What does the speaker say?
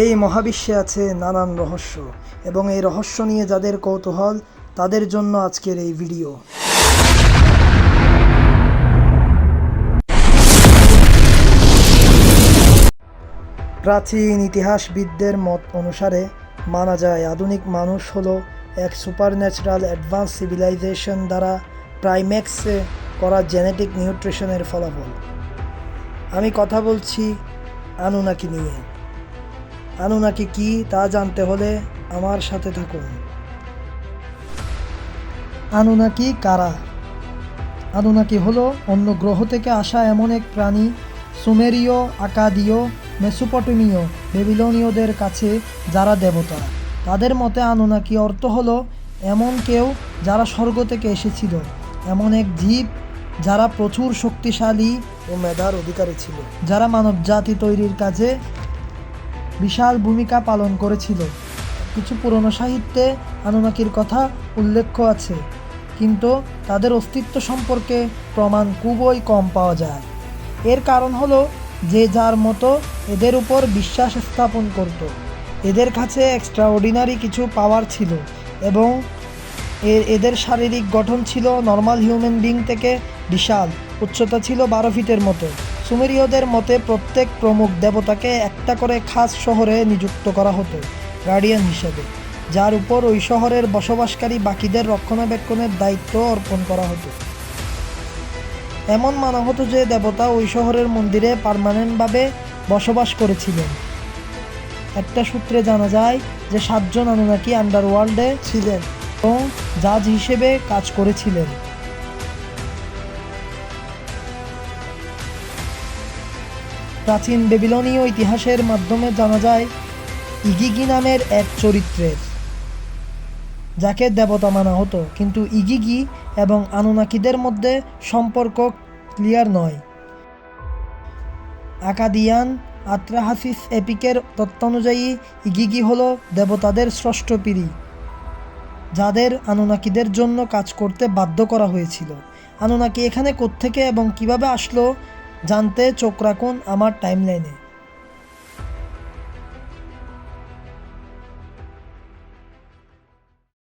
এই মহাবিশ্বে আছে নানান রহস্য এবং এই রহস্য নিয়ে যাদের কৌতূহল, তাদের জন্য আজকের এই ভিডিও। প্রাচীন ইতিহাসবিদদের মত অনুসারে মানা যায় আধুনিক মানুষ হলো এক সুপারন্যাচারাল অ্যাডভান্স সিভিলাইজেশন দ্বারা প্রাইম্যাক্সে করা জেনেটিক নিউট্রিশনের ফলাফল। আমি কথা বলছি আনুনাকি নিয়ে। আনুনাকি কি তা জানতে হলে আমার সাথে থাকুন। আনুনাকি কারা? আনুনাকি হলো অন্য গ্রহ থেকে আসা এমন এক প্রাণী সুমেরীয় আকাদীয় মেসোপটেমীয় বেবিলনীয়দের কাছে যারা দেবতা? তাদের মতে আনুনাকি অর্থ হলো এমন কেউ যারা স্বর্গ থেকে এসেছিল এমন এক জীব যারা প্রচুর শক্তিশালী ও মেধার অধিকারী ছিল। যারা মানব জাতি তৈরির কাজে বিশাল ভূমিকা পালন করেছিল। কিছু পুরনো সাহিত্যে আনুনাকির কথা উল্লেখ আছে, কিন্তু তাদের অস্তিত্ব সম্পর্কে প্রমাণ খুবই কম পাওয়া যায়। এর কারণ হলো যে যার মতো এদের উপর বিশ্বাস স্থাপন করত। এদের কাছে এক্সট্রা অর্ডিনারি কিছু পাওয়ার ছিল এবং এর, এদের শারীরিক গঠন ছিল নর্মাল হিউম্যান বিং থেকে বিশাল, উচ্চতা ছিল বারো ফিটের মতো। সুমেরীয়দের মতে প্রত্যেক প্রমুখ দেবতাকে একটা করে খাস শহরে নিযুক্ত করা হতো গার্ডিয়ান হিসেবে, যার উপর ওই শহরের বসবাসকারী বাকিদের রক্ষণাবেক্ষণের দায়িত্ব অর্পণ করা হতো। এমন মানা হতো যে দেবতা ওই শহরের মন্দিরে পার্মানেন্টভাবে বসবাস করেছিলেন। একটা সূত্রে জানা যায় যে সাতজন আনুনাকি আন্ডারওয়ার্ল্ডে ছিলেন এবং জাজ হিসেবে কাজ করেছিলেন। প্রাচীন বেবিলনীয় ইতিহাসের মাধ্যমে জানা যায়, ইগিগি নামের এক চরিত্রের, যাকে দেবতা মানা হতো। কিন্তু ইগিগি এবং আনুনাকিদের মধ্যে সম্পর্ক ক্লিয়ার নয়। আকাদিয়ান আত্রাহাসিস এপিকের তত্ত্বানুযায়ী, ইগিগি হল দেবতাদের ষষ্ঠ পিড়ি, যাদের আনুনাকিদের জন্য কাজ করতে বাধ্য করা হয়েছিল। আনুনাকি এখানে কোত্থেকে এবং কীভাবে আসলো জানতে চোখ রাখুন আমার টাইমলাইনে